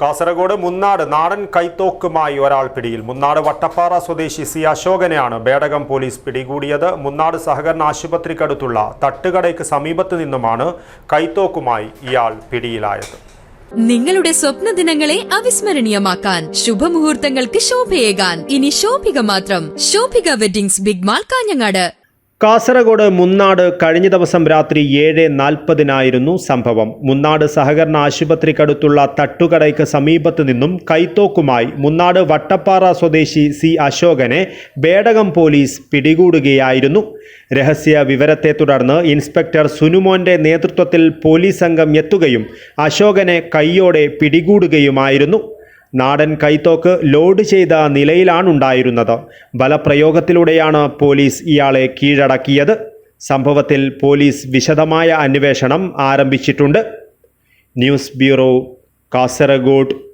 കാസർഗോഡ് മുന്നാട് നാടൻ കൈത്തോക്കുമായി ഒരാൾ പിടിയിൽ. മുന്നാട് വട്ടപ്പാറ സ്വദേശി സി അശോകനെയാണ് ബേടകം പോലീസ് പിടികൂടിയത്. മുന്നാട് സഹകരണ ആശുപത്രിക്കടുത്തുള്ള തട്ടുകടയ്ക്ക് സമീപത്തു നിന്നുമാണ് കൈത്തോക്കുമായി ഇയാൾ പിടിയിലായത്. നിങ്ങളുടെ സ്വപ്ന ദിനങ്ങളെ അവിസ്മരണീയമാക്കാൻ ശുഭമുഹൂർത്തങ്ങൾക്ക് ശോഭയേകാൻ. ഇനി ശോഭിക മാത്രം. Shobhika weddings big mall Kanhangad. Kasaragod Munnad കഴിഞ്ഞ ദിവസം രാത്രി ഏഴ് നാൽപ്പതിനായിരുന്നു സംഭവം. മുന്നാട് സഹകരണ ആശുപത്രിക്കടുത്തുള്ള തട്ടുകടയ്ക്ക് സമീപത്തു നിന്നും കൈത്തോക്കുമായി മുന്നാട് വട്ടപ്പാറ സ്വദേശി സി അശോകനെ ബേടകം പോലീസ് പിടികൂടുകയായിരുന്നു. രഹസ്യ വിവരത്തെ തുടർന്ന് ഇൻസ്പെക്ടർ സുനുമോന്റെ നേതൃത്വത്തിൽ പോലീസ് സംഘം എത്തുകയും അശോകനെ കൈയോടെ പിടികൂടുകയുമായിരുന്നു. നാടൻ കൈത്തോക്ക് ലോഡ് ചെയ്ത നിലയിലാണുണ്ടായിരുന്നത്. ബലപ്രയോഗത്തിലൂടെയാണ് പോലീസ് ഇയാളെ കീഴടക്കിയത്. സംഭവത്തിൽ പോലീസ് വിശദമായ അന്വേഷണം ആരംഭിച്ചിട്ടുണ്ട്. News bureau Kasaragod.